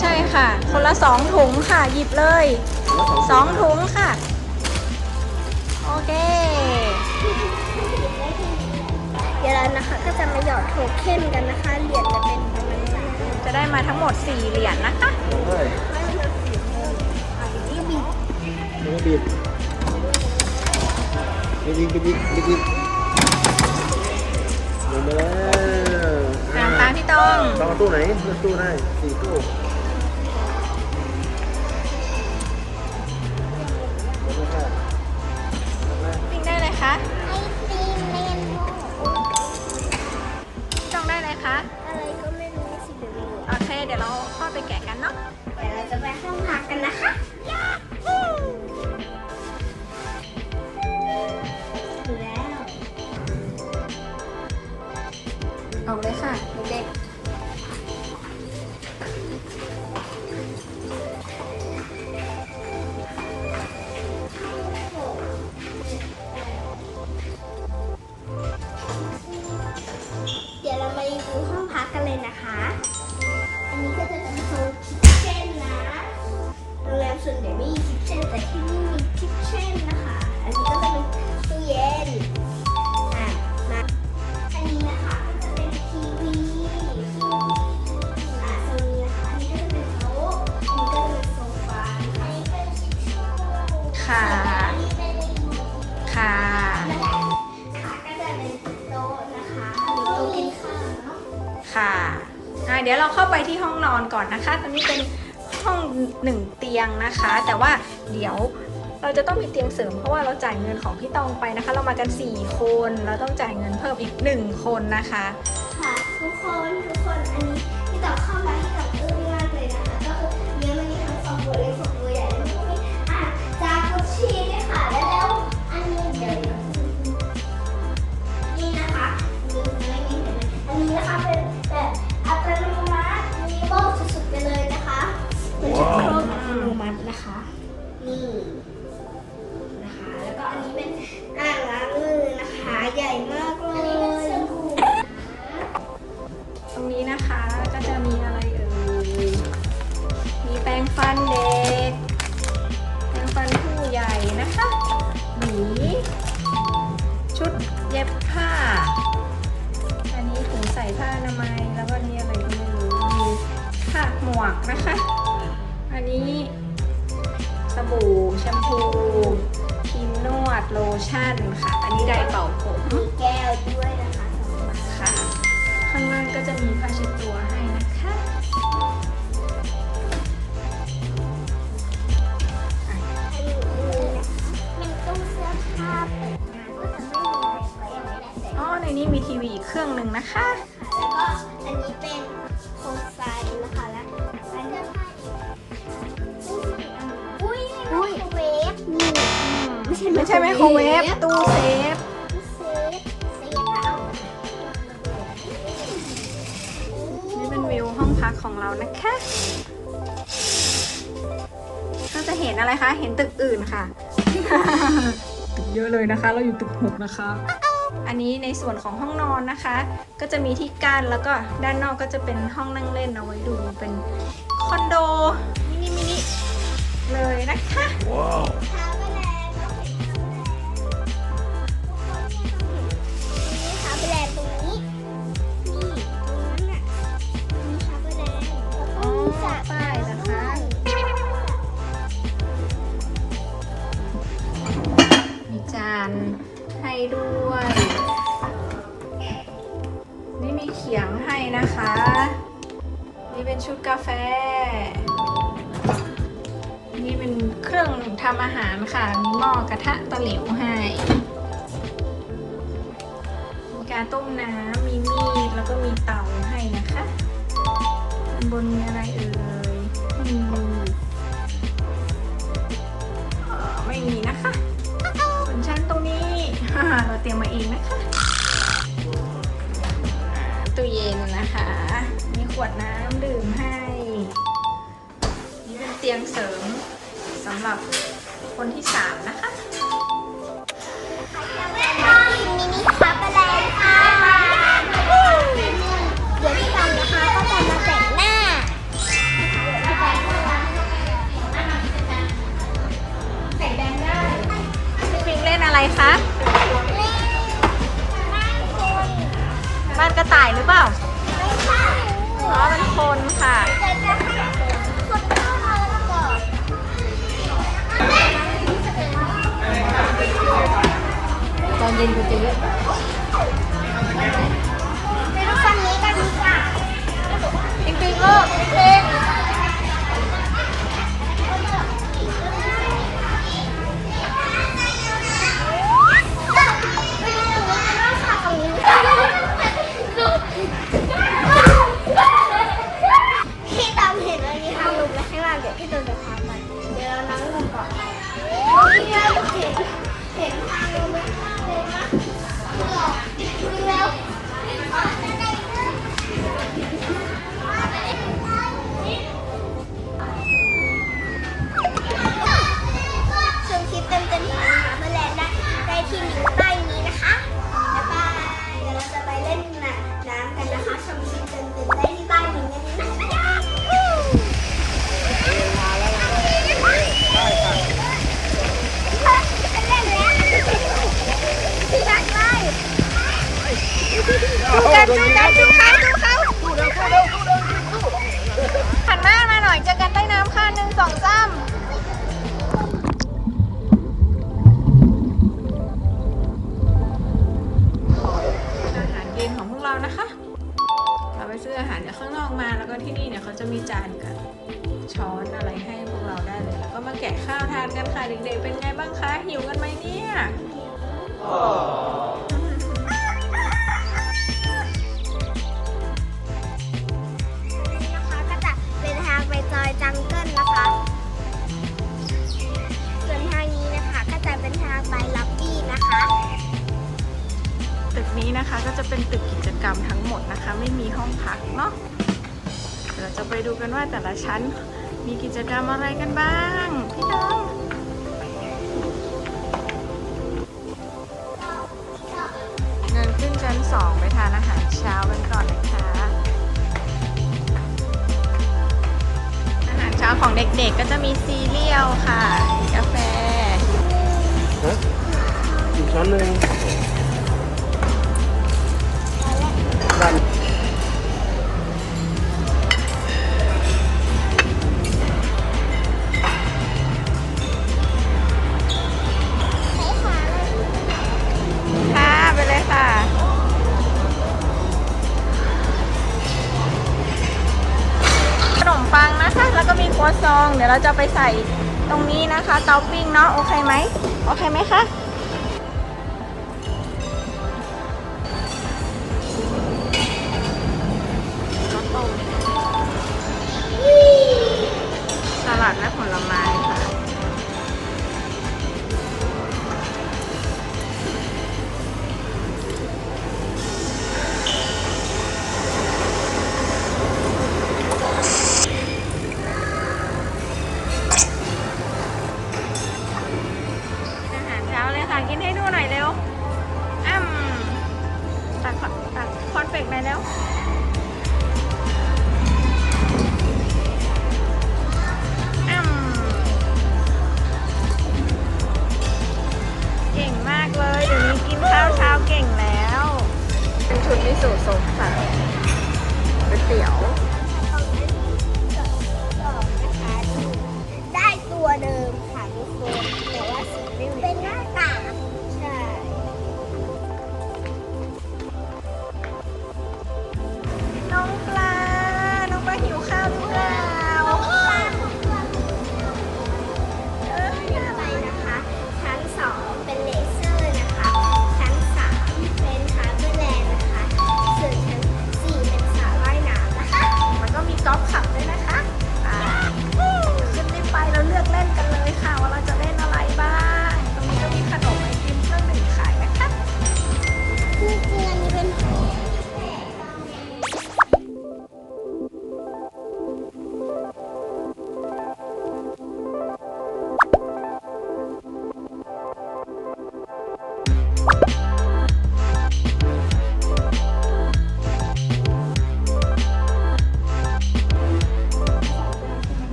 ใช่ค่ะ คนละสองถุงค่ะ หยิบเลยสองถุงค่ะ โอเค เดี๋ยวเรานะคะก็จะมาหยอดโทเข้มกันนะคะ เหรียญจะเป็นประมาณสจะได้มาทั้งหมดสี่เหรียญนะคะเฮ้ยไม่บิดไม่บิดไม่บิดไม่บิด อีกบิดอีกลงมาแล้วตามตามพี่ตองต้องเอาตู้ไหนเลือกตู้ได้สี่ตู้ลงมาค่ะลงมาปิ้งได้เลยคะไอติมเมนโมตองได้เลยคะอะไรก็ไม่รู้สีเหลืองโอเค เดี๋ยวเราเข้าไปแกะกันเนาะๆเดี๋ยวเราจะไปห้องพักกันนะคะ เดี๋ยวเราเข้าไปที่ห้องนอนก่อนนะคะตอนนี้เป็นห้องหนึ่งเตียงนะคะ แต่ว่าเดี๋ยวเราจะต้องมีเตียงเสริมเพราะว่าเราจ่ายเงินของพี่ตองไปนะคะ เรามากัน 4 คน เราต้องจ่ายเงินเพิ่มอีก 1 คนนะคะ ค่ะทุกคนทุกคนอัน บู่แชมพูครีมนวดโลชั่นค่ะ อันนี้ไดร์เป่าผมมีแก้วด้วยนะคะสองใบค่ะ ข้างล่างก็จะมีผ้าเช็ดตัวให้นะคะอันนี้นะคะเป็นตู้เสื้อผ้าเปิดมาก็จะไม่มีอะไรก็ยังไม่ได้เสร็จอ๋อในนี้มีทีวีอีกเครื่องหนึ่งนะคะ แล้วก็อันนี้เป็น ไม่ใช่ไม่ใช่ไมโครเวฟตู้เซฟเซฟเซฟเอานี่เป็นวิวห้องพักของเรานะคะ ก็จะเห็นอะไรคะ เห็นตึกอื่นค่ะ ตึกเยอะเลยนะคะ เราอยู่ตึกหกนะคะ อันนี้ในส่วนของห้องนอนนะคะ ก็จะมีที่กั้นแล้วก็ด้านนอกก็จะเป็นห้องนั่งเล่นเอาไว้ดูเป็นคอนโดมินิมินิเลยนะคะทาไานให้ด้วย นี่มีเขียงให้นะคะ นี่เป็นชุดกาแฟ นี่เป็นเครื่องทำอาหารค่ะ มีหม้อกระทะตะหลิวให้ มีการต้มน้ำ มีมีด แล้วก็มีเตาให้นะคะด้านบนมีอะไรเอ่ยม่ เราเตรียมมาเองนะคะตู้เย็นนะคะ มีขวดน้ำดื่มให้นี่เป็นเตียงเสริมสำหรับคนที่สามนะคะ ตอนเย็นกูจะเยอะไปดูฝั่งนี้กันดีกว่าปิงปิงลูกปิงพี่ตามเห็นอันนี้ทางลงไปข้างล่างเดี๋ยวพี่ตูนจะพาไปเดี๋ยวเรานั่งลงก่อนพี่เรา ลิงก์ใต้นี้นะคะบ๊ายบายเดี๋ยวเราจะไปเล่นน้ำกันนะคะชมคลิปเต็มๆได้ที่ใต้ลิงก์นี้นะคะดูกันจูกันจูเขาจูเขาหันหน้ามาหน่อยเจอกันใต้น้ำค่ะหนึ่งสองสาม จะมีจานกับช้อนอะไรให้พวกเราได้เลยแล้วก็มาแกะข้าวทานกันค่ะเด็กๆเป็นไงบ้างคะหิวกันไหมเนี่ยนะคะก็จะเป็นทางไปจอยจังเกิลนะคะ ส่วนทางนี้นะคะก็จะเป็นทางไปล็อบบี้นะคะ ตึกนี้นะคะก็จะเป็นตึกกิจกรรมทั้งหมดนะคะ ไม่มีห้องพักเนาะ เราจะไปดูกันว่าแต่ละชั้นมีกิจกรรมอะไรกันบ้าง พี่น้องเดินขึ้นชั้นสองไปทานอาหารเช้ากันก่อนนะคะอาหารเช้าของเด็กๆก็จะมีซีเรียลค่ะกาแฟฮะอีกช้อนหนึ่งดัน วก็มีครัวซอง เดี๋ยวเราจะไปใส่ตรงนี้นะคะ เตาปิ้งเนาะโอเคไหมโอเคไหมคะสลัดและผลไม้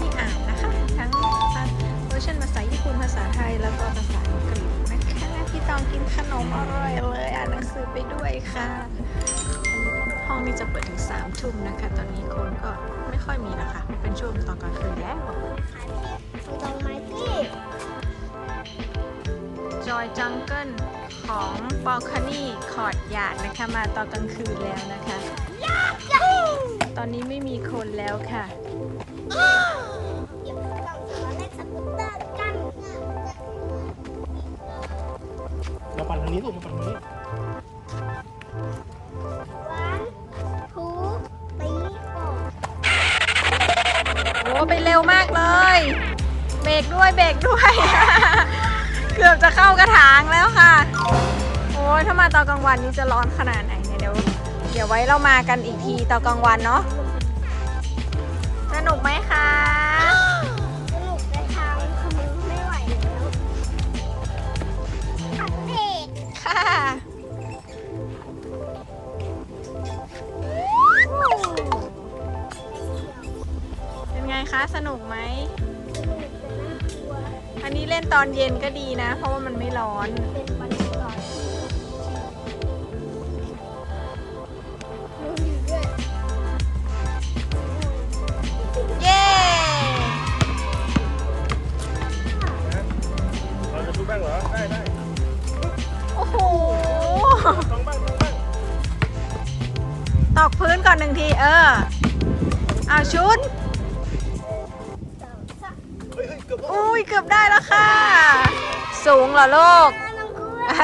ที่อ่านนะคะ ทั้งเวอร์ชันภาษาญี่ปุ่นภาษาไทยแล้วก็ภาษาอังกฤษนะคะพี่ตองกินขนมอร่อยเลยอ่านหนังสือไปด้วยค่ะห้องนี้จะเปิดถึงสามทุ่มนะคะ ตอนนี้คนก็ไม่ค่อยมีแล้วค่ะเป็นช่วงตอนกลางคืนแล้วคุณตองไมตี้จอยจังเกิลของบอลคานี่คอร์ดหยาดนะคะมาตอนกลางคืนแล้วนะคะ ตอนนี้ไม่มีคนแล้วค่ะางนี้ลูกมาปั่นทางนี้วันทูตีโฟโอ้ไปเร็วมากเลย เบรกด้วยเบรกด้วย เกือบจะเข้ากระถางแล้วค่ะ โอ้ยถ้ามาตอนกลางวันนี้จะร้อนขนาดไหนเนี่ยเดี๋ยว เดี๋ยวไว้เรามากันอีกทีตอนกลางวันเนาะ สนุกไหมคะ คะ สนุกไหม อันนี้เล่นตอนเย็นก็ดีนะ เพราะว่ามันไม่ร้อนเป็นบรรยากาศที่ดูอยู่ด้วยเย้เราจะทุบบ้างเหรอ ได้ได้โอ้โหต้องบ้างต้องบ้างตอกพื้นก่อนหนึ่งที เออ เอาชุด อุ้ยเกือบได้แล้วค่ะ สูงเหรอลูก น้องคุณพ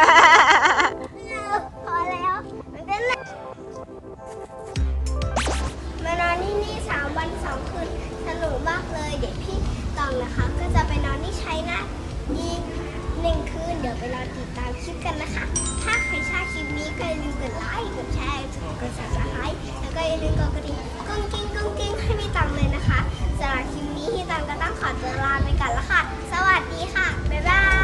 ไปรอติดตามคลิปกันนะคะ ถ้าใครชอบคลิปนี้ก็อย่าลืมกดไลค์ กดแชร์ กดซับสไครต์แล้วก็อย่าลืมกดกระดิ่งกุ้งกิ้งกุ้งกิ้งให้พี่ตังเลยนะคะสำหรับคลิปนี้พี่ตังก็ต้องขอตัวลาไปก่อนละค่ะ สวัสดีค่ะ บ๊ายบาย